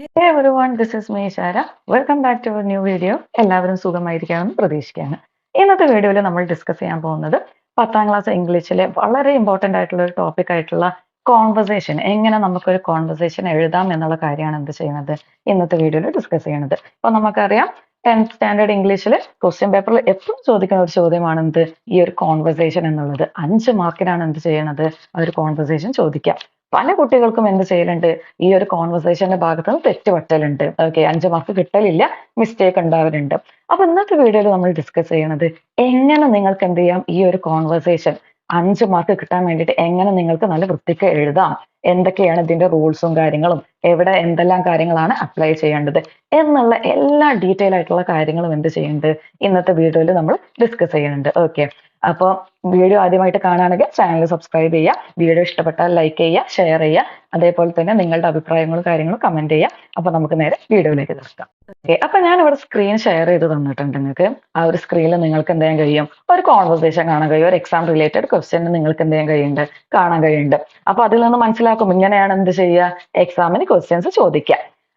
Hey everyone this me Shara welcome back to new video എല്ലാവരും സുഖമായിരിക്കാമെന്ന് പ്രതീക്ഷിക്കുകയാണ്. ഇന്നത്തെ വീഡിയോയിൽ നമ്മൾ ഡിസ്കസ് ചെയ്യാൻ പോകുന്നത് പത്താം ക്ലാസ് ഇംഗ്ലീഷിലെ വളരെ ഇമ്പോർട്ടന്റ് ആയിട്ടുള്ള ഒരു ടോപ്പിക് ആയിട്ടുള്ള കോൺവെർസേഷൻ എങ്ങനെ നമുക്കൊരു കോൺവെർസേഷൻ എഴുതാം എന്നുള്ള കാര്യമാണ് എന്ത് ചെയ്യുന്നത് ഇന്നത്തെ വീഡിയോയിൽ ഡിസ്കസ് ചെയ്യുന്നത്. അപ്പോൾ നമുക്കറിയാം ടെൻത്ത് സ്റ്റാൻഡേർഡ് ഇംഗ്ലീഷിൽ ക്വസ്റ്റ്യൻ പേപ്പറിൽ എപ്പോഴും ചോദിക്കുന്ന ഒരു ചോദ്യമാണ് എന്ത്? ഈ ഒരു കോൺവെർസേഷൻ എന്നുള്ളത്. അഞ്ച് മാർക്കിനാണ് എന്ത് ചെയ്യണത്? ആ ഒരു കോൺവെർസേഷൻ ചോദിക്കാം. പല കുട്ടികൾക്കും എന്ത് ചെയ്യലുണ്ട്? ഈ ഒരു കോൺവെർസേഷന്റെ ഭാഗത്ത് നിന്ന് തെറ്റ് പറ്റലുണ്ട് ഓക്കെ അഞ്ച് മാർക്ക് കിട്ടലില്ല മിസ്റ്റേക്ക് ഉണ്ടാവലുണ്ട്. അപ്പൊ ഇന്നത്തെ വീഡിയോയിൽ നമ്മൾ ഡിസ്കസ് ചെയ്യണത് എങ്ങനെ നിങ്ങൾക്ക് എന്ത് ചെയ്യാം? ഈ ഒരു കോൺവെർസേഷൻ അഞ്ച് മാർക്ക് കിട്ടാൻ വേണ്ടിയിട്ട് എങ്ങനെ നിങ്ങൾക്ക് നല്ല വൃത്തിക്ക് എഴുതാം? എന്തൊക്കെയാണ് ഇതിന്റെ റൂൾസും കാര്യങ്ങളും? എവിടെ എന്തെല്ലാം കാര്യങ്ങളാണ് അപ്ലൈ ചെയ്യേണ്ടത്? എന്നുള്ള എല്ലാ ഡീറ്റെയിൽ ആയിട്ടുള്ള കാര്യങ്ങളും എന്ത് ചെയ്യുന്നുണ്ട് ഇന്നത്തെ വീഡിയോയിൽ നമ്മൾ ഡിസ്കസ് ചെയ്യുന്നുണ്ട്. ഓക്കെ. അപ്പോൾ വീഡിയോ ആദ്യമായിട്ട് കാണുകയാണെങ്കിൽ ചാനൽ സബ്സ്ക്രൈബ് ചെയ്യുക. വീഡിയോ ഇഷ്ടപ്പെട്ടാൽ ലൈക്ക് ചെയ്യുക ഷെയർ ചെയ്യുക. അതേപോലെ തന്നെ നിങ്ങളുടെ അഭിപ്രായങ്ങളും കാര്യങ്ങളും കമന്റ് ചെയ്യുക. അപ്പോൾ നമുക്ക് നേരെ വീഡിയോയിലേക്ക് നിർത്താം ഓക്കെ. അപ്പൊ ഞാൻ ഇവിടെ സ്ക്രീൻ ഷെയർ ചെയ്ത് തന്നിട്ടുണ്ട് നിങ്ങൾക്ക്. ആ ഒരു സ്ക്രീനിൽ നിങ്ങൾക്ക് എന്ത് ചെയ്യാൻ കഴിയും? ഒരു കോൺവെർസേഷൻ കാണാൻ കഴിയും. ഒരു എക്സാം റിലേറ്റഡ് ക്വസ്റ്റ്യൻ നിങ്ങൾക്ക് എന്ത് ചെയ്യാൻ കഴിയുന്നുണ്ട്? കാണാൻ കഴിയുന്നുണ്ട്. അപ്പൊ അതിൽ നിന്ന് മനസ്സിലാക്കും ഇങ്ങനെയാണ് എന്ത് ചെയ്യുക എക്സാമിന് ക്വസ്റ്റ്യൻസ് ചോദിക്കുക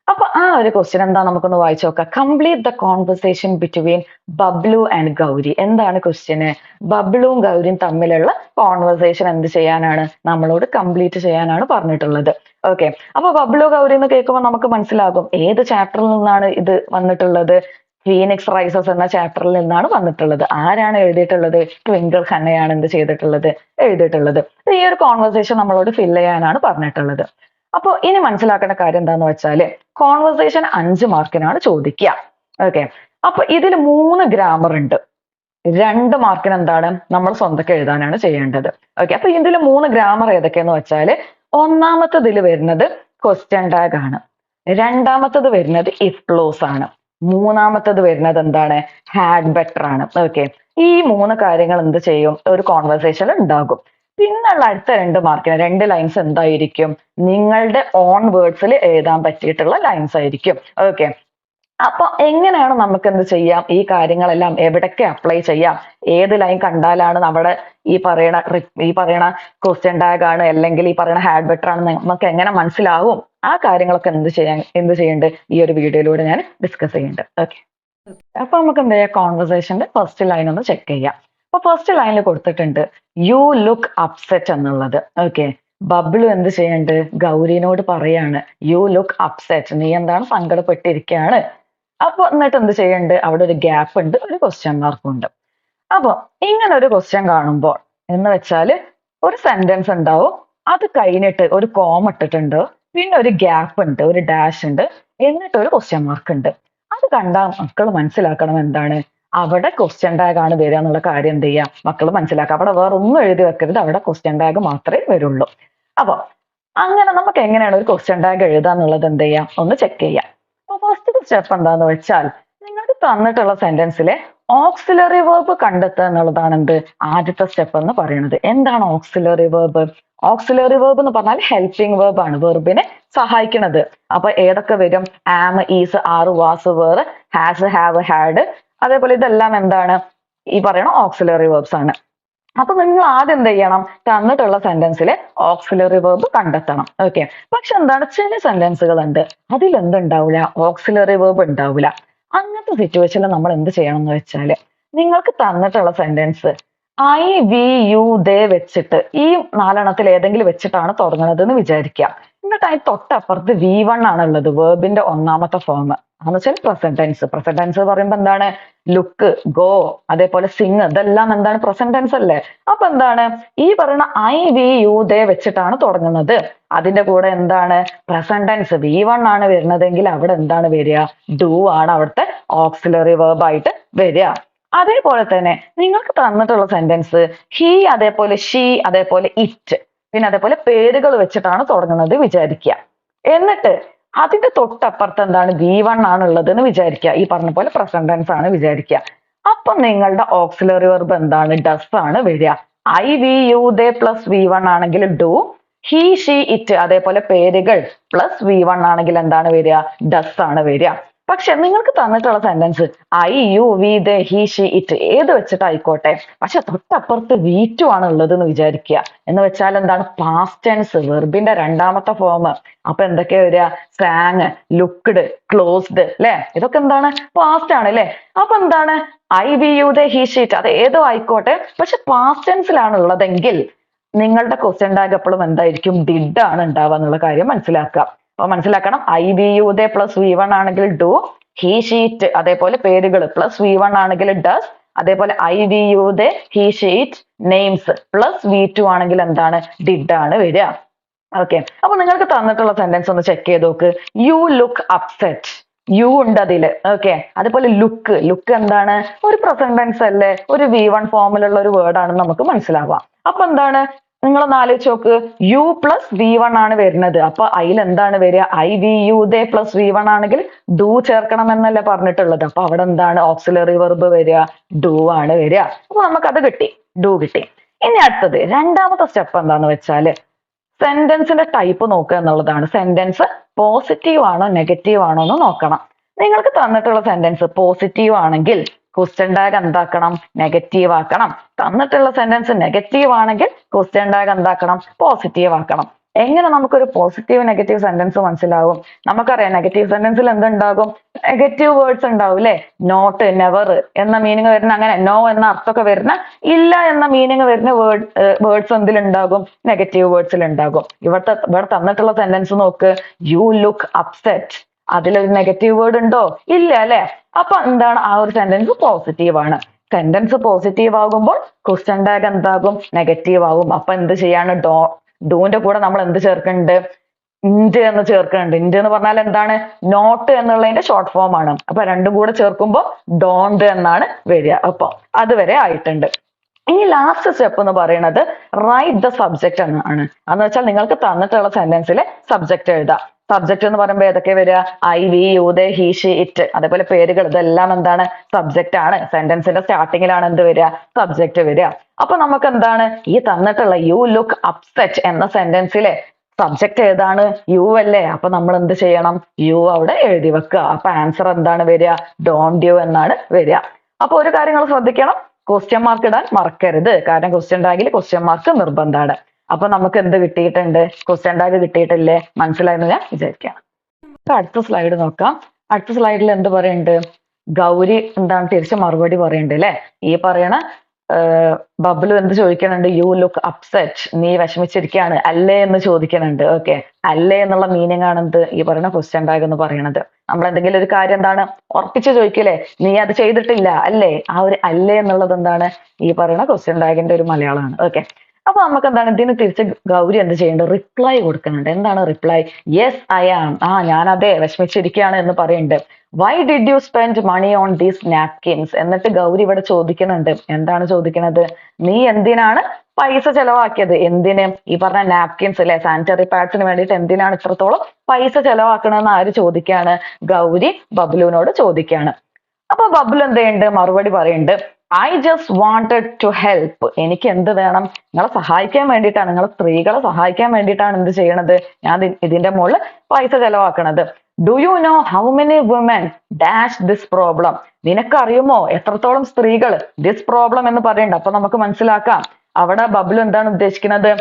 അപ്പൊ ആ ഒരു ക്വസ്റ്റ്യൻ എന്താ നമുക്കൊന്ന് വായിച്ചു നോക്കാം. Complete the conversation between Bablu and Gauri എന്താണ് ക്വസ്റ്റ്യന് ബബ്ലുവും ഗൗരിയും തമ്മിലുള്ള കോൺവെർസേഷൻ എന്ത് ചെയ്യാനാണ്? നമ്മളോട് കംപ്ലീറ്റ് ചെയ്യാനാണ് പറഞ്ഞിട്ടുള്ളത്. ഓക്കെ അപ്പൊ ബബ്ലു ഗൗരി എന്ന് കേൾക്കുമ്പോൾ നമുക്ക് മനസ്സിലാകും. ഏത് ചാപ്റ്ററിൽ നിന്നാണ് ഇത് വന്നിട്ടുള്ളത്? ഫീനിക്സ് റൈസസ് എന്ന ചാപ്റ്ററിൽ നിന്നാണ് വന്നിട്ടുള്ളത്. ആരാണ് എഴുതിയിട്ടുള്ളത്? ട്വിങ്കിൾ ഖന്നയാണ് എന്ത് ചെയ്തിട്ടുള്ളത്? എഴുതിയിട്ടുള്ളത്. ഈ ഒരു കോൺവെർസേഷൻ നമ്മളോട് ഫിൽ ചെയ്യാനാണ് പറഞ്ഞിട്ടുള്ളത്. അപ്പോൾ ഇനി മനസ്സിലാക്കേണ്ട കാര്യം എന്താന്ന് വെച്ചാൽ കോൺവെർസേഷൻ അഞ്ച് മാർക്കിനാണ് ചോദിക്കുക. ഓക്കെ അപ്പൊ ഇതിൽ മൂന്ന് ഗ്രാമർ ഉണ്ട്. രണ്ട് മാർക്കിന് എന്താണ്? നമ്മൾ സ്വന്തക്ക് എഴുതാനാണ് ചെയ്യേണ്ടത്. ഓക്കെ അപ്പൊ ഇതിൽ മൂന്ന് ഗ്രാമർ ഏതൊക്കെയെന്ന് വെച്ചാൽ ഒന്നാമത്തതിൽ വരുന്നത് ക്വസ്റ്റ്യൻ ടാഗ് ആണ്. രണ്ടാമത്തത് വരുന്നത് ഇഫ് ക്ലോസ് ആണ്. മൂന്നാമത്തത് വരുന്നത് എന്താണ്? ഹാഡ് ബെറ്റർ ആണ്. ഓക്കെ ഈ മൂന്ന് കാര്യങ്ങൾ എന്ത് ചെയ്യും? ഒരു കോൺവെർസേഷൻ ഉണ്ടാകും. പിന്നുള്ള അടുത്ത രണ്ട് മാർക്കിന് രണ്ട് ലൈൻസ് എന്തായിരിക്കും? നിങ്ങളുടെ ഓൺ വേർഡ്സിൽ എഴുതാൻ പറ്റിയിട്ടുള്ള ലൈൻസ് ആയിരിക്കും. ഓക്കെ അപ്പൊ എങ്ങനെയാണ് നമുക്ക് എന്ത് ചെയ്യാം? ഈ കാര്യങ്ങളെല്ലാം എവിടൊക്കെ അപ്ലൈ ചെയ്യാം? ഏത് ലൈൻ കണ്ടാലാണ് നമ്മുടെ ഈ പറയണ ഈ പറയണ ക്വസ്റ്റ്യൻ ടാഗ് ആണ് അല്ലെങ്കിൽ ഈ പറയണ ഹാഡ് ബെറ്റർ ആണ് നമുക്ക് എങ്ങനെ മനസ്സിലാവും? ആ കാര്യങ്ങളൊക്കെ എന്ത് ചെയ്യാൻ എന്ത് ചെയ്യേണ്ടത് ഈ ഒരു വീഡിയോയിലൂടെ ഞാൻ ഡിസ്കസ് ചെയ്യുന്നുണ്ട് ഓക്കെ അപ്പൊ നമുക്ക് എന്ത് ചെയ്യാം? കോൺവെർസേഷന്റെ ഫസ്റ്റ് ലൈൻ ഒന്ന് ചെക്ക് ചെയ്യാം. അപ്പൊ ഫസ്റ്റ് ലൈനിൽ കൊടുത്തിട്ടുണ്ട് യു ലുക്ക് അപ്സെറ്റ് എന്നുള്ളത്. ഓക്കെ ബബ്ലു എന്ത് ചെയ്യണ്ട്? ഗൗരിനോട് പറയാണ് യു ലുക്ക് അപ്സെറ്റ് നീ എന്താണ് സങ്കടപ്പെട്ടിരിക്കുകയാണ് അപ്പൊ എന്നിട്ട് എന്ത് ചെയ്യണ്ട്? അവിടെ ഒരു ഗ്യാപ്പ് ഉണ്ട് ഒരു ക്വസ്റ്റ്യൻ മാർക്കും ഉണ്ട്. അപ്പൊ ഇങ്ങനെ ഒരു ക്വസ്റ്റ്യൻ കാണുമ്പോൾ എന്ന് വെച്ചാൽ ഒരു സെന്റൻസ് ഉണ്ടാവും അത് കഴിഞ്ഞിട്ട് ഒരു കോം ഇട്ടിട്ടുണ്ട് പിന്നെ ഒരു ഗ്യാപ്പ് ഉണ്ട് ഒരു ഡാഷ് ഉണ്ട് എന്നിട്ട് ഒരു ക്വസ്റ്റ്യൻ മാർക്ക് ഉണ്ട്. അത് കണ്ടാൽ മക്കൾ മനസ്സിലാക്കണം എന്താണ്? അവിടെ ക്വസ്റ്റ്യൻ ടാഗ് ആണ് വരിക എന്നുള്ള കാര്യം എന്ത് ചെയ്യാം? മക്കൾ മനസ്സിലാക്കുക അവിടെ വേറെ ഒന്നും എഴുതി വെക്കരുത് അവിടെ ക്വസ്റ്റ്യൻ ടാഗ് മാത്രമേ വരുള്ളൂ. അപ്പൊ അങ്ങനെ നമുക്ക് എങ്ങനെയാണ് ഒരു ക്വസ്റ്റ്യൻ ടാഗ് എഴുതാന്നുള്ളത് എന്ത് ചെയ്യാം? ഒന്ന് ചെക്ക് ചെയ്യാം. സ്റ്റെപ്പ് എന്താന്ന് വെച്ചാൽ നിങ്ങൾക്ക് തന്നിട്ടുള്ള സെന്റൻസിലെ ഓക്സിലറി വേർബ് കണ്ടെത്തുക എന്നുള്ളതാണ് എന്ത് ആദ്യത്തെ സ്റ്റെപ്പ് എന്ന് പറയുന്നത്. എന്താണ് ഓക്സിലറി വേർബ് ഓക്സിലറി വേർബ് എന്ന് പറഞ്ഞാൽ ഹെൽപ്പിംഗ് വേർബ് ആണ്. വെർബിനെ സഹായിക്കുന്നത്. അപ്പൊ ഏതൊക്കെ വരും? Am is are was were has have had അതേപോലെ ഇതെല്ലാം എന്താണ്? ഈ പറയുന്ന ഓക്സിലറി വേർബ്സ് ആണ്. അപ്പൊ നിങ്ങൾ ആദ്യം എന്ത് ചെയ്യണം? തന്നിട്ടുള്ള സെന്റൻസിൽ ഓക്സിലറി വേർബ് കണ്ടെത്തണം. ഓക്കെ പക്ഷെ എന്താണ്? ചില സെന്റൻസുകൾ ഉണ്ട്. അതിൽ എന്തുണ്ടാവില്ല ഓക്സിലറി വേർബ് ഉണ്ടാവില്ല അങ്ങനത്തെ സിറ്റുവേഷനിൽ നമ്മൾ എന്ത് ചെയ്യണം എന്ന് വെച്ചാൽ നിങ്ങൾക്ക് തന്നിട്ടുള്ള sentence I we you they വെച്ചിട്ട് ഈ നാലെണ്ണത്തിൽ ഏതെങ്കിലും വെച്ചിട്ടാണ് തുടങ്ങുന്നത് എന്ന് വിചാരിക്കുക. എന്നിട്ട് അതിന് തൊട്ടപ്പുറത്ത് വി വൺ ആണുള്ളത് വേർബിന്റെ ഒന്നാമത്തെ ഫോം എന്ന് വെച്ചാൽ പ്രസന്റ് ടെൻസ് പ്രസന്റ് ടെൻസ് പറയുമ്പോൾ എന്താണ്? ലുക്ക് ഗോ അതേപോലെ സിങ് ഇതെല്ലാം എന്താണ്? പ്രസന്റ് ടെൻസ് അല്ലേ? അപ്പൊ എന്താണ്? ഈ പറയുന്ന ഐ വി യു ദേ വെച്ചിട്ടാണ് തുടങ്ങുന്നത്. അതിന്റെ കൂടെ എന്താണ്? പ്രസന്റ് ടെൻസ് വി വൺ ആണ് വരുന്നതെങ്കിൽ അവിടെ എന്താണ് വരിക? ഡു ആണ് അവിടുത്തെ ഓക്സിലറി വേർബ് ആയിട്ട് വരിക. അതേപോലെ തന്നെ നിങ്ങൾക്ക് തന്നിട്ടുള്ള സെന്റൻസ് ഹി അതേപോലെ ഷീ അതേപോലെ ഇറ്റ് പിന്നെ അതേപോലെ പേരുകൾ വെച്ചിട്ടാണ് തുടങ്ങുന്നത് വിചാരിക്കുക. എന്നിട്ട് അതിന്റെ തൊട്ടപ്പുറത്ത് എന്താണ് വി വൺ ആണ് ഉള്ളത് എന്ന് വിചാരിക്കുക. ഈ പറഞ്ഞ പോലെ പ്രസന്റ് ടെൻസ് ആണ് വിചാരിക്കുക. അപ്പൊ നിങ്ങളുടെ ഓക്സിലറി വെർബ് എന്താണ്? ഡസ് ആണ് വരിക. I we you they plus V one ആണെങ്കിൽ ഡു ഹി ഷീ ഇറ്റ് അതേപോലെ പേരുകൾ പ്ലസ് വി വൺ ആണെങ്കിൽ എന്താണ് വരിക? ഡസ് ആണ് വരിക. പക്ഷെ നിങ്ങൾക്ക് തന്നിട്ടുള്ള sentence I you we they he she it ഏത് വെച്ചിട്ടായിക്കോട്ടെ? പക്ഷെ തൊട്ടപ്പുറത്ത് വി ടു ആണ് ഉള്ളത് എന്ന് വിചാരിക്കുക. എന്ന് വെച്ചാൽ എന്താണ്? പാസ്റ്റ് ടെൻസ് വെർബിന്റെ രണ്ടാമത്തെ ഫോം അപ്പൊ എന്തൊക്കെയാ വരിക? സാങ് ലുക്ക്ഡ് ക്ലോസ്ഡ് അല്ലെ ഇതൊക്കെ എന്താണ്? പാസ്റ്റ് ആണ് അല്ലെ അപ്പൊ എന്താണ്? I we you they he she it അത് ഏതോ ആയിക്കോട്ടെ. പക്ഷെ പാസ്റ്റ് ടെൻസിലാണ് ഉള്ളതെങ്കിൽ നിങ്ങളുടെ ക്വസ്റ്റ്യൻ ടാഗ് എപ്പോഴും എന്തായിരിക്കും? ഡിഡ് ആണ് ഉണ്ടാവുക എന്നുള്ള കാര്യം മനസ്സിലാക്കുക. അപ്പൊ മനസ്സിലാക്കണം. I we you they plus V one ആണെങ്കിൽ ഡു ഹി ഷീറ്റ് അതേപോലെ പേരുകൾ പ്ലസ് വി വൺ ആണെങ്കിൽ ഡസ് അതേപോലെ I we you they he she it names plus V two ആണെങ്കിൽ എന്താണ്? ഡിഡ് ആണ് വരിക. ഓക്കെ അപ്പൊ നിങ്ങൾക്ക് തന്നിട്ടുള്ള സെന്റൻസ് ഒന്ന് ചെക്ക് ചെയ്ത് നോക്ക്. യു ലുക്ക് അപ്സെറ്റ് യു ഉണ്ട് അതിൽ ഓക്കെ അതുപോലെ ലുക്ക് ലുക്ക് എന്താണ്? ഒരു പ്രസന്റ് ടെൻസ് അല്ലേ? ഒരു വി വൺ ഫോമിലുള്ള ഒരു വേർഡ് ആണെന്ന് നമുക്ക് മനസ്സിലാവാം. അപ്പൊ എന്താണ്? നിങ്ങളൊന്ന് ആലോചിച്ച് നോക്ക്. യു പ്ലസ് വി വൺ ആണ് വരുന്നത്. അപ്പൊ അതിൽ എന്താണ് വരിക? I we you they plus V one ആണെങ്കിൽ ഡു ചേർക്കണം എന്നല്ലേ പറഞ്ഞിട്ടുള്ളത്. അപ്പൊ അവിടെ എന്താണ്? ഓക്സിലറി വെർബ് വരിക. ഡു ആണ് വരിക. അപ്പൊ നമുക്കത് കിട്ടി. ഡു കിട്ടി. ഇനി അടുത്തത്. രണ്ടാമത്തെ സ്റ്റെപ്പ് എന്താന്ന് വെച്ചാൽ സെന്റൻസിന്റെ ടൈപ്പ് നോക്കുക എന്നുള്ളതാണ്. സെന്റൻസ് പോസിറ്റീവ് ആണോ നെഗറ്റീവ് ആണോ എന്ന് നോക്കണം. നിങ്ങൾക്ക് തന്നിട്ടുള്ള സെന്റൻസ് പോസിറ്റീവ് ആണെങ്കിൽ ക്വസ്റ്റ്യൻ ടാഗ് എന്താക്കണം? നെഗറ്റീവ് ആക്കണം. തന്നിട്ടുള്ള സെന്റൻസ് നെഗറ്റീവ് ആണെങ്കിൽ ക്വസ്റ്റ്യൻ ടാഗ് എന്താക്കണം? പോസിറ്റീവ് ആക്കണം. എങ്ങനെ നമുക്കൊരു പോസിറ്റീവ് നെഗറ്റീവ് സെന്റൻസ് മനസ്സിലാവും? നമുക്കറിയാം നെഗറ്റീവ് സെന്റൻസിൽ എന്തുണ്ടാകും? നെഗറ്റീവ് വേർഡ്സ് ഉണ്ടാവും അല്ലെ നോട്ട് നെവർ എന്ന മീനിങ് വരുന്ന അങ്ങനെ നോ എന്ന അർത്ഥമൊക്കെ വരുന്ന ഇല്ല എന്ന മീനിങ് വരുന്ന വേർഡ് വേർഡ്സ് എന്തിലുണ്ടാകും? നെഗറ്റീവ് വേർഡ്സിൽ ഉണ്ടാകും ഇവിടുത്തെ ഇവിടെ തന്നിട്ടുള്ള സെന്റൻസ് നോക്ക്. യു ലുക്ക് അപ്സെറ്റ് അതിലൊരു നെഗറ്റീവ് വേർഡ് ഉണ്ടോ? ഇല്ല അല്ലെ അപ്പൊ എന്താണ്? ആ ഒരു സെന്റൻസ് പോസിറ്റീവ് ആണ്. സെന്റൻസ് പോസിറ്റീവ് ആകുമ്പോൾ ക്വസ്റ്റ്യൻ ടാഗ് എന്താകും? നെഗറ്റീവ് ആകും. അപ്പൊ എന്ത് ചെയ്യാണ്? ഡോ ഡൂന്റെ കൂടെ നമ്മൾ എന്ത് ചേർക്കുന്നുണ്ട്? ഇൻഡ് എന്ന് ചേർക്കുന്നുണ്ട്. ഇൻഡ് എന്ന് പറഞ്ഞാൽ എന്താണ്? നോട്ട് എന്നുള്ളതിന്റെ ഷോർട്ട് ഫോം ആണ്. അപ്പൊ രണ്ടും കൂടെ ചേർക്കുമ്പോൾ ഡോണ്ട് എന്നാണ് വരിക. അപ്പൊ അതുവരെ ആയിട്ടുണ്ട്. ഇനി ലാസ്റ്റ് സ്റ്റെപ്പ് എന്ന് പറയുന്നത് റൈറ്റ് ദ സബ്ജക്ട് എന്നാണ്. എന്ന് വെച്ചാൽ നിങ്ങൾക്ക് തന്നിട്ടുള്ള സെന്റൻസിലെ സബ്ജക്ട് എഴുതാം. സബ്ജക്ട് എന്ന് പറയുമ്പോൾ ഏതൊക്കെ വരിക? I we you they he she it അതേപോലെ പേരുകൾ ഇതെല്ലാം എന്താണ്? സബ്ജക്റ്റ് ആണ്. സെന്റൻസിന്റെ സ്റ്റാർട്ടിങ്ങിലാണ് എന്ത് വരിക? സബ്ജക്റ്റ് വരിക. അപ്പൊ നമുക്ക് എന്താണ്? ഈ തന്നിട്ടുള്ള യു ലുക്ക് അപ്സെറ്റ് എന്ന സെന്റൻസിലെ സബ്ജക്റ്റ് ഏതാണ്? യു അല്ലേ? അപ്പൊ നമ്മൾ എന്ത് ചെയ്യണം? യു അവിടെ എഴുതി വെക്കുക. അപ്പൊ ആൻസർ എന്താണ് വരിക? ഡോണ്ട് യു എന്നാണ് വരിക. അപ്പൊ ഒരു കാര്യങ്ങൾ ശ്രദ്ധിക്കണം. ക്വസ്റ്റ്യൻ മാർക്ക് ഇടാൻ മറക്കരുത്. കാരണം ക്വസ്റ്റ്യൻ ടാഗിൽ ക്വസ്റ്റ്യൻ മാർക്ക് നിർബന്ധമാണ്. അപ്പൊ നമുക്ക് എന്ത് കിട്ടിയിട്ടുണ്ട്? ക്വസ്റ്റ്യൻ ടാഗ് കിട്ടിയിട്ടില്ലേ? മനസ്സിലായെന്ന് ഞാൻ വിചാരിക്കുകയാണ് അടുത്ത സ്ലൈഡ് നോക്കാം. അടുത്ത സ്ലൈഡിൽ എന്ത് പറയുന്നുണ്ട് ഗൗരി എന്താണ് തിരിച്ച് മറുപടി പറയുന്നുണ്ട് അല്ലെ ഈ പറയണ ബബ്ലു എന്ത് ചോദിക്കണുണ്ട്? യു ലുക്ക് അപ്സെറ്റ് നീ വിഷമിച്ചിരിക്കുകയാണ് അല്ലേ എന്ന് ചോദിക്കണുണ്ട്. ഓക്കെ അല്ലേ എന്നുള്ള മീനിങ് ആണ് എന്ത്? ഈ പറയുന്ന ക്വസ്റ്റ്യൻ ടാഗ് എന്ന് പറയണത്. നമ്മൾ എന്തെങ്കിലും ഒരു കാര്യം എന്താണ്? ഉറപ്പിച്ച് ചോദിക്കില്ലേ? നീ അത് ചെയ്തിട്ടില്ല. അല്ലേ? ആ ഒരു അല്ലേ എന്നുള്ളത് എന്താണ്? ഈ പറയുന്ന ക്വസ്റ്റ്യൻ ടാഗിന്റെ ഒരു മലയാളമാണ്. ഓക്കെ അപ്പൊ നമുക്ക് എന്താണ് ഇതിന് തിരിച്ച് ഗൗരി എന്ത് ചെയ്യേണ്ടത്? റിപ്ലൈ കൊടുക്കുന്നുണ്ട്. എന്താണ് റിപ്ലൈ യെസ് ഐ ആം ആ ഞാൻ അതെ വിഷമിച്ചിരിക്കുകയാണ് എന്ന് പറയുന്നുണ്ട്. Why did you spend money on these napkins എന്നിട്ട് ഗൗരി ഇവിടെ ചോദിക്കുന്നുണ്ട്. എന്താണ് ചോദിക്കുന്നത്? നീ എന്തിനാണ് പൈസ ചെലവാക്കിയത്? എന്തിന്? ഈ പറഞ്ഞ നാപ്കിൻസ് അല്ലെ സാനിറ്ററി പാഡ്സിന് വേണ്ടിയിട്ട് എന്തിനാണ് ഇത്രത്തോളം പൈസ ചെലവാക്കണമെന്ന് ആര് ചോദിക്കാണ്? ഗൗരി ബബ്ലുവിനോട് ചോദിക്കാണ് അപ്പൊ ബബ്ലു എന്ത് ചെയ്യുന്നുണ്ട്? മറുപടി പറയുന്നുണ്ട്. I just wanted to help എനിക്ക് എന്ത് വേണം? നിങ്ങളെ സഹായിക്കാൻ വേണ്ടിയിട്ടാണ്. നിങ്ങളെ സ്ത്രീകളെ സഹായിക്കാൻ വേണ്ടിയിട്ടാണ് എന്ത് ചെയ്യണത്? ഞാൻ ഇതിന്റെ മുകളിൽ പൈസ ചെലവാക്കണത്. Do you know how many women dash this problem നിനക്കറിയുമോ? എത്രത്തോളം സ്ത്രീകൾ ദിസ് പ്രോബ്ലം എന്ന് പറയുന്നുണ്ട് അപ്പൊ നമുക്ക് മനസ്സിലാക്കാം. അവിടെ ബബ്ലു എന്താണ് ഉദ്ദേശിക്കുന്നത്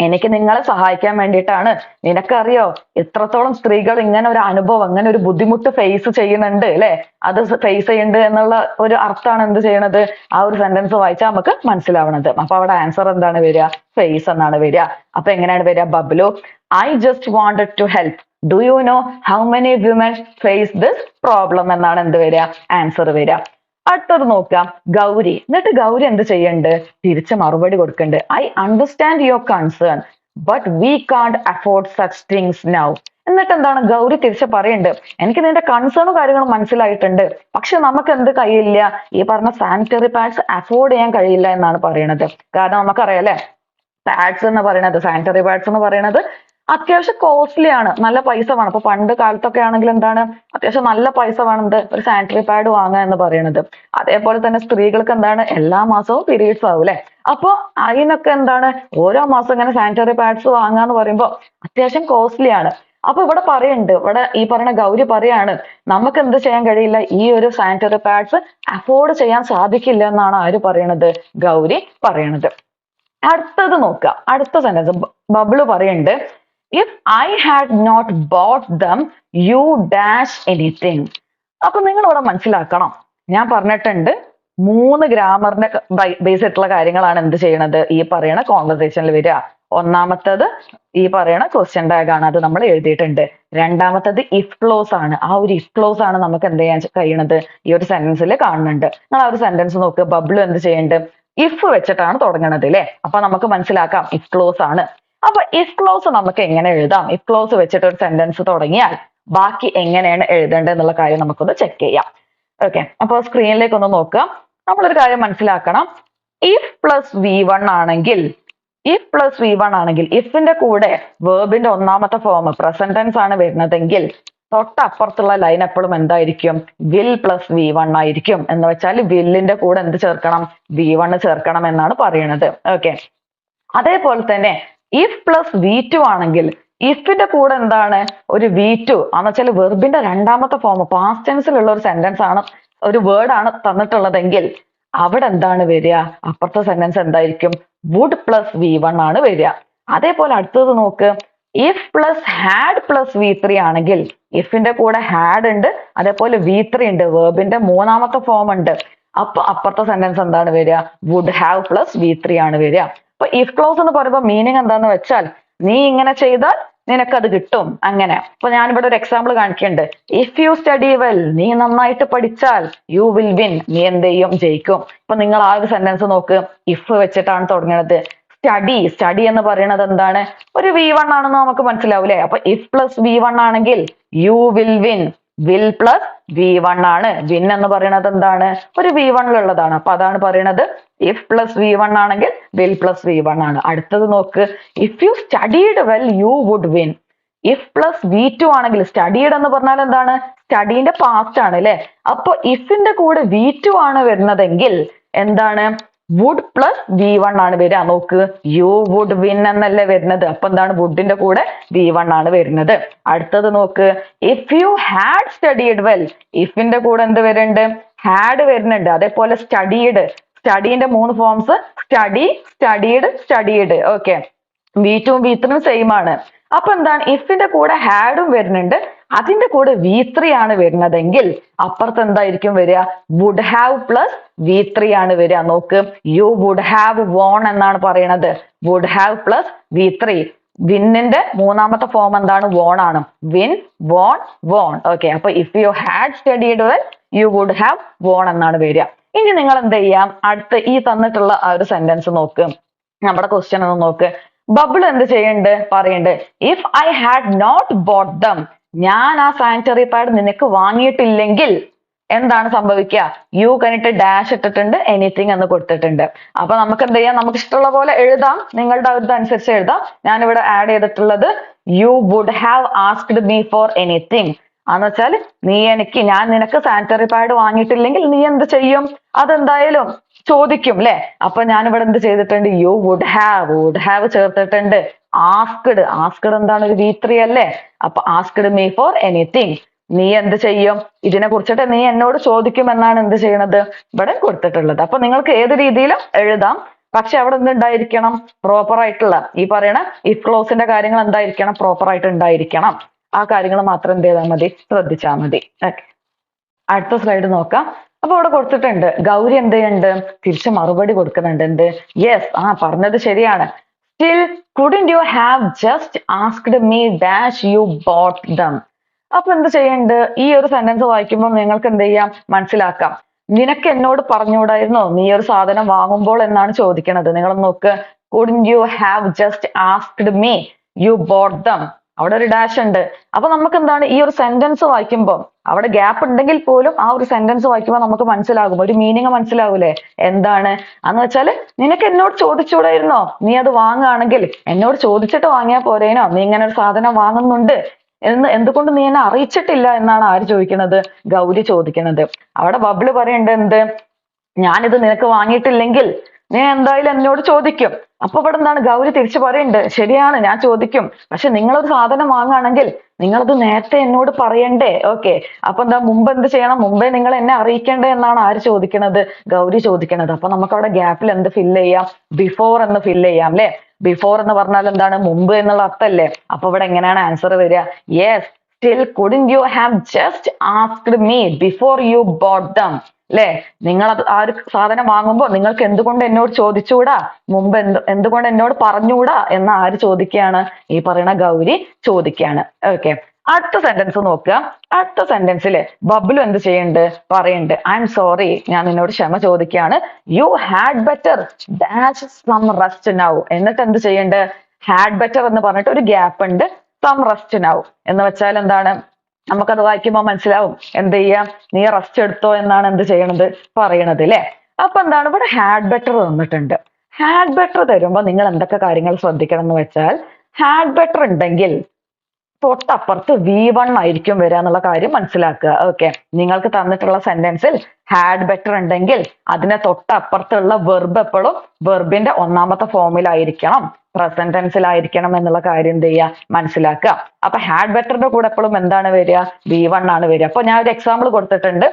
എനിക്ക് നിങ്ങളെ സഹായിക്കാൻ വേണ്ടിയിട്ടാണ്. നിനക്കറിയോ? എത്രത്തോളം സ്ത്രീകൾ ഇങ്ങനെ ഒരു അനുഭവം അങ്ങനെ ഒരു ബുദ്ധിമുട്ട് ഫേസ് ചെയ്യുന്നുണ്ട് അല്ലെ? അത് ഫേസ് ചെയ്യുന്നുണ്ട് എന്നുള്ള ഒരു അർത്ഥമാണ് എന്ത് ചെയ്യണത്? ആ ഒരു സെന്റൻസ് വായിച്ചാൽ നമുക്ക് മനസ്സിലാവണത്. അപ്പൊ അവിടെ ആൻസർ എന്താണ് വരിക? ഫേസ് എന്നാണ് വരിക. അപ്പൊ എങ്ങനെയാണ് വരിക? Bablu I just wanted to help do you know how many women face this problem എന്നാണ് എന്ത് വരിക? ആൻസർ വരിക. അടുത്തത് നോക്കാം ഗൗരി. എന്നിട്ട് ഗൗരി എന്ത് ചെയ്യണ്ട്? തിരിച്ച് മറുപടി കൊടുക്കണ്ട്. I understand your concern but we can't afford such things now എന്നിട്ട് എന്താണ്? ഗൗരി തിരിച്ച് പറയുന്നുണ്ട് എനിക്ക് നിന്റെ കൺസേണും കാര്യങ്ങളും മനസ്സിലായിട്ടുണ്ട്. പക്ഷെ നമുക്ക് എന്ത് കഴിയില്ല? ഈ പറഞ്ഞ സാനിറ്ററി പാഡ്സ് അഫോർഡ് ചെയ്യാൻ കഴിയില്ല എന്നാണ് പറയുന്നത് കാരണം നമുക്കറിയാം അല്ലെ? പാഡ്സ് എന്ന് പറയുന്നത് സാനിറ്ററി പാഡ്സ് എന്ന് പറയുന്നത് അത്യാവശ്യം കോസ്റ്റ്ലി ആണ്. നല്ല പൈസ വേണം. അപ്പൊ പണ്ട് കാലത്തൊക്കെ ആണെങ്കിൽ എന്താണ്? അത്യാവശ്യം നല്ല പൈസ വേണം ഒരു സാനിറ്ററി പാഡ് വാങ്ങുക എന്ന് പറയുന്നത് അതേപോലെ തന്നെ സ്ത്രീകൾക്ക് എന്താണ്? എല്ലാ മാസവും പീരീഡ്സ് ആവും അല്ലെ? അപ്പൊ അതിനൊക്കെ എന്താണ്? ഓരോ മാസം ഇങ്ങനെ സാനിറ്ററി പാഡ്സ് വാങ്ങുക എന്ന് പറയുമ്പോൾ അത്യാവശ്യം കോസ്റ്റ്ലി ആണ്. അപ്പൊ ഇവിടെ പറയുന്നുണ്ട് ഇവിടെ ഈ പറയുന്ന ഗൗരി പറയാണ് നമുക്ക് എന്ത് ചെയ്യാൻ കഴിയില്ല? ഈ ഒരു സാനിറ്ററി പാഡ്സ് അഫോർഡ് ചെയ്യാൻ സാധിക്കില്ല എന്നാണ് ആര് പറയണത്? ഗൗരി പറയണത്. അടുത്തത് നോക്കുക. അടുത്ത സെന്റൻസ് ബബിൾ പറയുന്നുണ്ട് if I had not bought them you dash anything അപ്പൊ നിങ്ങൾ ഇവിടെ മനസ്സിലാക്കണം. ഞാൻ പറഞ്ഞിട്ടുണ്ട് മൂന്ന് ഗ്രാമറിന്റെ ബേസ് ആയിട്ടുള്ള കാര്യങ്ങളാണ് എന്ത് ചെയ്യണത്? ഈ പറയണ കോൺവെർസേഷനിൽ വരിക. ഒന്നാമത്തത് ഈ പറയണ ക്വസ്റ്റ്യൻ ടാഗ് ആണ് അത് നമ്മൾ എഴുതിയിട്ടുണ്ട്. രണ്ടാമത്തത് ഇഫ് ക്ലോസ് ആണ്. ആ ഒരു ഇഫ് ക്ലോസ് ആണ് നമുക്ക് എന്ത് ചെയ്യാൻ കഴിയണത്? ഈ ഒരു സെന്റൻസിൽ കാണുന്നുണ്ട്. നിങ്ങൾ ആ ഒരു സെന്റൻസ് നോക്ക്. ബബിൾ എന്ത് ചെയ്യുന്നുണ്ട് ഇഫ് വെച്ചിട്ടാണ് തുടങ്ങണത് അല്ലേ അപ്പൊ നമുക്ക് മനസ്സിലാക്കാം ഇഫ് ക്ലോസ് ആണ്. അപ്പൊ ഇഫ് ക്ലോസ് നമുക്ക് എങ്ങനെ എഴുതാം? ഇഫ് ക്ലോസ് വെച്ചിട്ട് ഒരു സെന്റൻസ് തുടങ്ങിയാൽ ബാക്കി എങ്ങനെയാണ് എഴുതേണ്ടത് എന്നുള്ള കാര്യം നമുക്കൊന്ന് ചെക്ക് ചെയ്യാം. ഓക്കെ അപ്പോൾ സ്ക്രീനിലേക്ക് ഒന്ന് നോക്കുക. നമ്മളൊരു കാര്യം മനസ്സിലാക്കണം. ഇഫ് പ്ലസ് വി വൺ ആണെങ്കിൽ ഇഫ് പ്ലസ് വി വൺ ആണെങ്കിൽ ഇഫിന്റെ കൂടെ വേർബിന്റെ ഒന്നാമത്തെ ഫോം പ്രസന്റ് ടെൻസ് ആണ് വരുന്നതെങ്കിൽ തൊട്ടപ്പുറത്തുള്ള ലൈൻ എപ്പോഴും എന്തായിരിക്കും? വിൽ പ്ലസ് വി വൺ ആയിരിക്കും. എന്ന് വെച്ചാൽ വില്ലിന്റെ കൂടെ എന്ത് ചേർക്കണം? വി വൺ ചേർക്കണം എന്നാണ് പറയുന്നത്. ഓക്കെ അതേപോലെ തന്നെ ഇഫ് പ്ലസ് വി ടു ആണെങ്കിൽ ഇഫിന്റെ കൂടെ എന്താണ്? ഒരു വി ടു എന്ന് വെച്ചാൽ വെർബിന്റെ രണ്ടാമത്തെ ഫോം പാസ്റ്റ് ടെൻസിലുള്ള ഒരു സെന്റൻസ് ആണ് ഒരു വേർഡ് ആണ് തന്നിട്ടുള്ളതെങ്കിൽ അവിടെ എന്താണ് വരിക? അപ്പുറത്തെ സെന്റൻസ് എന്തായിരിക്കും? വുഡ് പ്ലസ് വി വൺ ആണ് വരിക. അതേപോലെ അടുത്തത് നോക്ക്. If plus had plus V three ആണെങ്കിൽ ഇഫിന്റെ കൂടെ ഹാഡ് ഉണ്ട് അതേപോലെ വി ത്രീ ഉണ്ട് വേർബിന്റെ മൂന്നാമത്തെ ഫോം ഉണ്ട്. അപ്പൊ അപ്പുറത്തെ സെന്റൻസ് എന്താണ് വരിക? Would have plus V three ആണ് വരിക. അപ്പൊ ഇഫ് ക്ലോസ് എന്ന് പറയുമ്പോൾ മീനിങ് എന്താന്ന് വെച്ചാൽ നീ ഇങ്ങനെ ചെയ്താൽ നിനക്കത് കിട്ടും. അങ്ങനെ. അപ്പൊ ഞാനിവിടെ ഒരു എക്സാമ്പിൾ കാണിക്കുന്നുണ്ട്. ഇഫ് യു സ്റ്റഡി വെൽ നീ നന്നായിട്ട് പഠിച്ചാൽ യു വിൽ വിൻ നീ എന്ത് ചെയ്യും? ജയിക്കും. ഇപ്പൊ നിങ്ങൾ ആ ഒരു സെന്റൻസ് നോക്ക്. ഇഫ് വെച്ചിട്ടാണ് തുടങ്ങുന്നത് സ്റ്റഡി സ്റ്റഡി എന്ന് പറയുന്നത് എന്താണ്? ഒരു വി വൺ ആണെന്ന് നമുക്ക് മനസ്സിലാവൂലേ അപ്പൊ ഇഫ് പ്ലസ് വി വൺ ആണെങ്കിൽ you will win will plus V one ആണ്. വിൻ എന്ന് പറയുന്നത് എന്താണ്? ഒരു വി വണ്ണിലുള്ളതാണ് അപ്പൊ അതാണ് പറയുന്നത് ഇഫ് പ്ലസ് വി വൺ ആണെങ്കിൽ വിൽ പ്ലസ് വി വൺ ആണ്. അടുത്തത് നോക്ക്. If you studied well you would win if plus V two ആണെങ്കിൽ സ്റ്റഡീഡ് എന്ന് പറഞ്ഞാൽ എന്താണ്? സ്റ്റഡീന്റെ പാസ്റ്റ് ആണ് അല്ലെ? അപ്പൊ ഇഫിന്റെ കൂടെ വി ടു ആണ് വരുന്നതെങ്കിൽ എന്താണ്? വുഡ് പ്ലസ് വി വൺ ആണ് വരിക. നോക്ക് യു വുഡ് വിൻ എന്നല്ലേ വരുന്നത്. അപ്പൊ എന്താണ് വുഡിന്റെ കൂടെ വി വൺ ആണ് വരുന്നത്. അടുത്തത് നോക്ക് if you had studied well ഇഫിന്റെ കൂടെ എന്ത് വരുന്നുണ്ട്? ഹാഡ് വരുന്നുണ്ട്. അതേപോലെ സ്റ്റഡീഡ് സ്റ്റഡീന്റെ മൂന്ന് forms study studied studied okay V ടുവും വി ത്രീയും സെയിം ആണ്. അപ്പൊ എന്താണ് ഇഫിന്റെ കൂടെ ഹാഡും വരുന്നുണ്ട്. അതിന്റെ കൂടെ വി ത്രീ ആണ് വരുന്നതെങ്കിൽ അപ്പുറത്ത് എന്തായിരിക്കും വരിക? Would have plus V three ആണ് വരിക. നോക്ക്. യു വുഡ് ഹാവ് വോൺ എന്നാണ് പറയണത്. Would have plus V three വിന്നിന്റെ മൂന്നാമത്തെ ഫോം എന്താണ്? വോൺ ആണ്. വിൻ വോൺ വോൺ ഓക്കെ അപ്പൊ if you had studied well you would have won എന്നാണ് വരിക. ഇനി നിങ്ങൾ എന്ത് ചെയ്യാം? അടുത്ത ഈ തന്നിട്ടുള്ള ആ ഒരു സെന്റൻസ് നോക്ക്. നമ്മുടെ ക്വസ്റ്റ്യൻ ഒന്ന് നോക്ക്. ബബിൾ എന്ത് ചെയ്യണ്ട് പറയണ്ട് if I had not bought them ഞാൻ ആ സാനിറ്ററി പാഡ് നിനക്ക് വാങ്ങിയിട്ടില്ലെങ്കിൽ എന്താണ് സംഭവിക്കുക? യു കഴിഞ്ഞിട്ട് ഡാഷ് ഇട്ടിട്ടുണ്ട് എനിത്തിങ് എന്ന് കൊടുത്തിട്ടുണ്ട്. അപ്പൊ നമുക്ക് എന്ത് ചെയ്യാം? നമുക്ക് ഇഷ്ടമുള്ള പോലെ എഴുതാം. നിങ്ങളുടെ അനുസരിച്ച് എഴുതാം. ഇവിടെ ആഡ് ചെയ്തിട്ടുള്ളത് you would have asked me for anything എന്ന് വെച്ചാൽ നീ എനിക്ക് ഞാൻ നിനക്ക് സാനിറ്ററി പാഡ് വാങ്ങിയിട്ടില്ലെങ്കിൽ നീ എന്ത് ചെയ്യും? അതെന്തായാലും ചോദിക്കും അല്ലെ അപ്പൊ ഞാൻ ഇവിടെ എന്ത് ചെയ്തിട്ടുണ്ട്? You would have would have ചേർത്തിട്ടുണ്ട്. ആസ്ക്ഡ് ആസ്ക്ഡ് എന്താണ്? ഒരു വി ത്രീ അല്ലേ? അപ്പൊ ആസ്ക്ഡ് മീ ഫോർ എനിത്തിങ് നീ എന്ത് ചെയ്യും? ഇതിനെ കുറിച്ചിട്ട് നീ എന്നോട് ചോദിക്കും എന്നാണ് എന്ത് ചെയ്യണത്? ഇവിടെ കൊടുത്തിട്ടുള്ളത്. അപ്പൊ നിങ്ങൾക്ക് ഏത് രീതിയിലും എഴുതാം. പക്ഷെ അവിടെ എന്തുണ്ടായിരിക്കണം പ്രോപ്പർ ആയിട്ടുള്ള ഈ പറയണ ഇഫ് ക്ലോസിന്റെ കാര്യങ്ങൾ എന്തായിരിക്കണം? പ്രോപ്പർ ആയിട്ട് ഉണ്ടായിരിക്കണം. ആ കാര്യങ്ങൾ മാത്രം എന്ത് ചെയ്താൽ മതി? ശ്രദ്ധിച്ചാൽ മതി. അടുത്ത സ്ലൈഡ് നോക്കാം. അപ്പൊ ഇവിടെ കൊടുത്തിട്ടുണ്ട്. ഗൗരി എന്ത് ചെയ്യുന്നുണ്ട്? തിരിച്ച് മറുപടി കൊടുക്കുന്നുണ്ട്. എന്ത്? യെസ് ആ പറഞ്ഞത് ശരിയാണ്. Still couldn't you have just asked me dash you bought them? അപ്പൊ എന്ത് ചെയ്യുന്നുണ്ട് ഈ ഒരു സെന്റൻസ് വായിക്കുമ്പോൾ നിങ്ങൾക്ക് എന്ത് ചെയ്യാം? മനസ്സിലാക്കാം. നിനക്ക് എന്നോട് പറഞ്ഞുകൂടായിരുന്നോ? നീ ഒരു സാധനം വാങ്ങുമ്പോൾ എന്നാണ് ചോദിക്കണത്? നിങ്ങൾ നോക്ക്. Couldn't you have just asked me you bought them അവിടെ ഒരു ഡാഷ് ഉണ്ട്. അപ്പൊ നമുക്ക് എന്താണ് ഈ ഒരു സെന്റൻസ് വായിക്കുമ്പോൾ അവിടെ ഗ്യാപ്പ് ഉണ്ടെങ്കിൽ പോലും ആ ഒരു സെന്റൻസ് വായിക്കുമ്പോൾ നമുക്ക് മനസ്സിലാകും. ഒരു മീനിങ് മനസ്സിലാവൂലേ? എന്താണ്? എന്ന് വെച്ചാൽ നിനക്ക് എന്നോട് ചോദിച്ചൂടായിരുന്നോ? നീ അത് വാങ്ങുകയാണെങ്കിൽ എന്നോട് ചോദിച്ചിട്ട് വാങ്ങിയാൽ പോരേനോ? നീ ഇങ്ങനെ ഒരു സാധനം വാങ്ങുന്നുണ്ട് എന്ന് എന്തുകൊണ്ട് നീ എന്നെ അറിയിച്ചിട്ടില്ല എന്നാണ് ആര് ചോദിക്കുന്നത്? ഗൗരി ചോദിക്കുന്നത്. അവിടെ ബബിൾ പറയുന്നുണ്ട് എന്ത്? ഞാനിത് നിനക്ക് വാങ്ങിയിട്ടില്ലെങ്കിൽ നീ എന്തായാലും എന്നോട് ചോദിക്കും. അപ്പൊ ഇവിടെ എന്താണ് ഗൗരി തിരിച്ചു പറയുന്നുണ്ട് ശരിയാണ് ഞാൻ ചോദിക്കും. പക്ഷെ നിങ്ങളൊരു സാധനം വാങ്ങുകയാണെങ്കിൽ നിങ്ങളത് നേരത്തെ എന്നോട് പറയണ്ടേ? ഓക്കെ അപ്പൊ എന്താ മുമ്പ് എന്ത് ചെയ്യണം? മുമ്പേ നിങ്ങൾ എന്നെ അറിയിക്കേണ്ടേ എന്നാണ് ആര് ചോദിക്കണത്? ഗൗരി ചോദിക്കണത്. അപ്പൊ നമുക്ക് അവിടെ ഗ്യാപ്പിൽ എന്ത് ഫില്ല് ചെയ്യാം? ബിഫോർ എന്ന് ഫില്ല് ചെയ്യാം അല്ലെ? ബിഫോർ എന്ന് പറഞ്ഞാൽ എന്താണ്? മുമ്പ് എന്നുള്ള അർത്ഥല്ലേ അപ്പൊ ഇവിടെ എങ്ങനെയാണ് ആൻസർ വരിക? Yes still couldn't you have just asked me before you bought them? ല്ലേ? നിങ്ങൾ ആ ഒരു സാധനം വാങ്ങുമ്പോൾ നിങ്ങൾക്ക് എന്തുകൊണ്ട് എന്നോട് ചോദിച്ചുകൂടാ? മുമ്പ് എന്ത് എന്തുകൊണ്ട് എന്നോട് പറഞ്ഞുകൂടാ? എന്ന് ആര് ചോദിക്കുകയാണ്? ഈ പറയുന്ന ഗൗരി ചോദിക്കുകയാണ്. ഓക്കെ അടുത്ത സെന്റൻസ് നോക്കുക. അടുത്ത സെന്റൻസിൽ ബബ്ലു എന്ത് ചെയ്യുന്നുണ്ട്? പറയുന്നുണ്ട് ഐ എം സോറി ഞാൻ നിന്നോട് ക്ഷമ ചോദിക്കുകയാണ്. You had better dash some rest now എന്നിട്ട് എന്ത് ചെയ്യണ്ട് ഹാഡ് ബെറ്റർ എന്ന് പറഞ്ഞിട്ട് ഒരു ഗ്യാപ്പ് ഉണ്ട്. സം നൗ എന്ന് വെച്ചാൽ എന്താണ്? നമുക്കത് വായിക്കുമ്പോൾ മനസ്സിലാവും. എന്ത് ചെയ്യാം? നീ റെസ്റ്റ് എടുത്തോ എന്നാണ് എന്ത് ചെയ്യണത്? പറയണത് അല്ലെ അപ്പൊ എന്താണ്? ഇവിടെ ഹാഡ് ബെറ്റർ തന്നിട്ടുണ്ട്. ഹാഡ് ബെറ്റർ തരുമ്പോൾ നിങ്ങൾ എന്തൊക്കെ കാര്യങ്ങൾ ശ്രദ്ധിക്കണം എന്ന് വെച്ചാൽ ഹാഡ് ബെറ്റർ ഉണ്ടെങ്കിൽ തൊട്ടപ്പുറത്ത് വി വൺ ആയിരിക്കും വരിക എന്നുള്ള കാര്യം മനസ്സിലാക്കുക. ഓക്കെ നിങ്ങൾക്ക് തന്നിട്ടുള്ള സെന്റൻസിൽ ഹാഡ് ബെറ്റർ ഉണ്ടെങ്കിൽ അതിനെ തൊട്ടപ്പുറത്തുള്ള വെർബ് എപ്പോഴും വെർബിന്റെ ഒന്നാമത്തെ ഫോമിലായിരിക്കണം പ്രസന്റ് ടെൻസിലായിരിക്കണം എന്നുള്ള കാര്യം എന്ത് ചെയ്യുക? മനസ്സിലാക്കുക. അപ്പൊ ഹാഡ് ബെറ്ററിന്റെ കൂടെ എപ്പോഴും എന്താണ് വരിക? ബി വൺ ആണ് വരിക. അപ്പൊ ഞാൻ ഒരു എക്സാമ്പിൾ കൊടുത്തിട്ടുണ്ട്.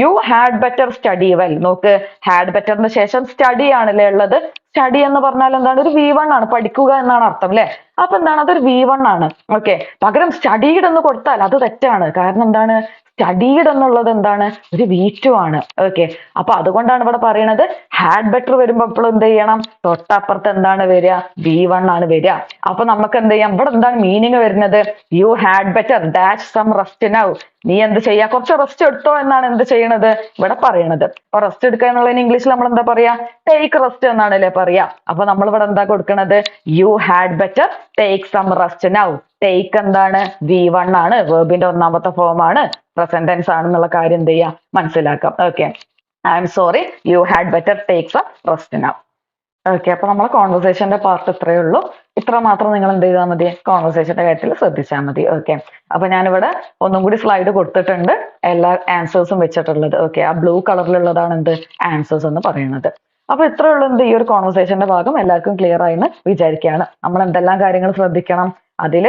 You had better study well നോക്ക് ഹാഡ് ബെറ്ററിന് ശേഷം സ്റ്റഡി ആണല്ലേ ഉള്ളത്? സ്റ്റഡി എന്ന് പറഞ്ഞാൽ എന്താണ്? ഒരു വി വൺ ആണ്. പഠിക്കുക എന്നാണ് അർത്ഥം അല്ലെ? അപ്പൊ എന്താണ്? അതൊരു വി വൺ ആണ്. ഓക്കെ പകരം സ്റ്റഡീഡ് എന്ന് കൊടുത്താൽ അത് തെറ്റാണ്. കാരണം എന്താണ്? സ്റ്റഡീഡ് എന്നുള്ളത് എന്താണ്? ഒരു വി ആണ്. ഓക്കെ അപ്പൊ അതുകൊണ്ടാണ് ഇവിടെ പറയുന്നത് ഹാഡ് ബെറ്റർ വരുമ്പോൾ എപ്പോഴും എന്ത് ചെയ്യണം? തൊട്ടപ്പുറത്ത് എന്താണ് വരിക? വി വൺ ആണ് വരിക. അപ്പൊ നമുക്ക് എന്ത് ചെയ്യാം? ഇവിടെ എന്താണ് മീനിങ് വരുന്നത്? You had better dash some rest now നീ എന്ത് ചെയ്യാ കുറച്ച് റെസ്റ്റ് എടുത്തോ എന്നാണ് എന്ത് ചെയ്യണത്? ഇവിടെ പറയണത്. അപ്പൊ റെസ്റ്റ് എടുക്കുക എന്നുള്ളതിന് ഇംഗ്ലീഷിൽ നമ്മൾ എന്താ പറയാ? ടേക്ക് റെസ്റ്റ് എന്നാണല്ലേ പറയാ. അപ്പൊ നമ്മൾ ഇവിടെ എന്താ കൊടുക്കണത്? You had better take some rest now take എന്താണ്? വി വൺ ആണ്. വേർബിന്റെ ഒന്നാമത്തെ ഫോം ആണ്. പ്രസന്റ് ടെൻസ് ആണെന്നുള്ള കാര്യം എന്ത് ചെയ്യാം? മനസ്സിലാക്കാം. Okay I am sorry you had better take some rest now okay അപ്പൊ നമ്മളെ കോൺവെർസേഷന്റെ പാർട്ട് ഇത്രയേ ഉള്ളൂ. ഇത്ര മാത്രം നിങ്ങൾ എന്ത് ചെയ്താൽ മതി? കോൺവെർസേഷന്റെ കാര്യത്തിൽ ശ്രദ്ധിച്ചാൽ മതി. ഓക്കെ അപ്പൊ ഞാനിവിടെ ഒന്നും കൂടി സ്ലൈഡ് കൊടുത്തിട്ടുണ്ട്. എല്ലാ ആൻസേഴ്സും വെച്ചിട്ടുള്ളത്. ഓക്കെ ആ ബ്ലൂ കളറിലുള്ളതാണ് എന്ത്? ആൻസേഴ്സ് എന്ന് പറയുന്നത്. അപ്പൊ ഇത്രേ ഉള്ളൂ എന്ത് ഈ ഒരു കോൺവെർസേഷന്റെ ഭാഗം. എല്ലാവർക്കും ക്ലിയർ ആയി എന്ന് വിചാരിക്കുകയാണ്. നമ്മൾ എന്തെല്ലാം കാര്യങ്ങൾ ശ്രദ്ധിക്കണം? അതിൽ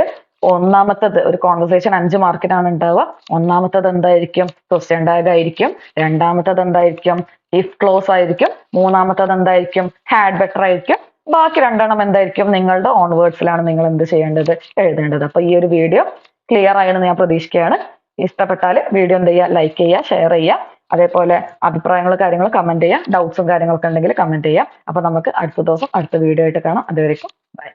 ഒന്നാമത്തത് ഒരു കോൺവെർസേഷൻ അഞ്ച് മാർക്കിനാണ് ഉണ്ടാവുക ഒന്നാമത്തത് എന്തായിരിക്കും? ക്വസ്റ്റ്യൻ ടാഗ് ആയിരിക്കും. രണ്ടാമത്തത് എന്തായിരിക്കും? ഇഫ് ക്ലോസ് ആയിരിക്കും. മൂന്നാമത്തത് എന്തായിരിക്കും? ഹാഡ് ബെറ്റർ ആയിരിക്കും. ബാക്കി രണ്ടെണ്ണം എന്തായിരിക്കും? നിങ്ങളുടെ ഓൺ വേർഡ്സിലാണ് നിങ്ങൾ എന്ത് ചെയ്യേണ്ടത്? എഴുതേണ്ടത്. അപ്പൊ ഈ ഒരു വീഡിയോ ക്ലിയർ ആയെന്ന് ഞാൻ പ്രതീക്ഷിക്കുകയാണ്. ഇഷ്ടപ്പെട്ടാൽ വീഡിയോ എന്ത് ചെയ്യുക? ലൈക്ക് ചെയ്യുക ഷെയർ ചെയ്യുക. അതേപോലെ അഭിപ്രായങ്ങൾ കാര്യങ്ങൾ കമന്റ് ചെയ്യുക. ഡൗട്ട്സും കാര്യങ്ങളൊക്കെ ഉണ്ടെങ്കിൽ കമന്റ് ചെയ്യുക. അപ്പൊ നമുക്ക് അടുത്ത ദിവസം അടുത്ത വീഡിയോ ആയിട്ട് കാണാം. അതുവരെയും ബൈ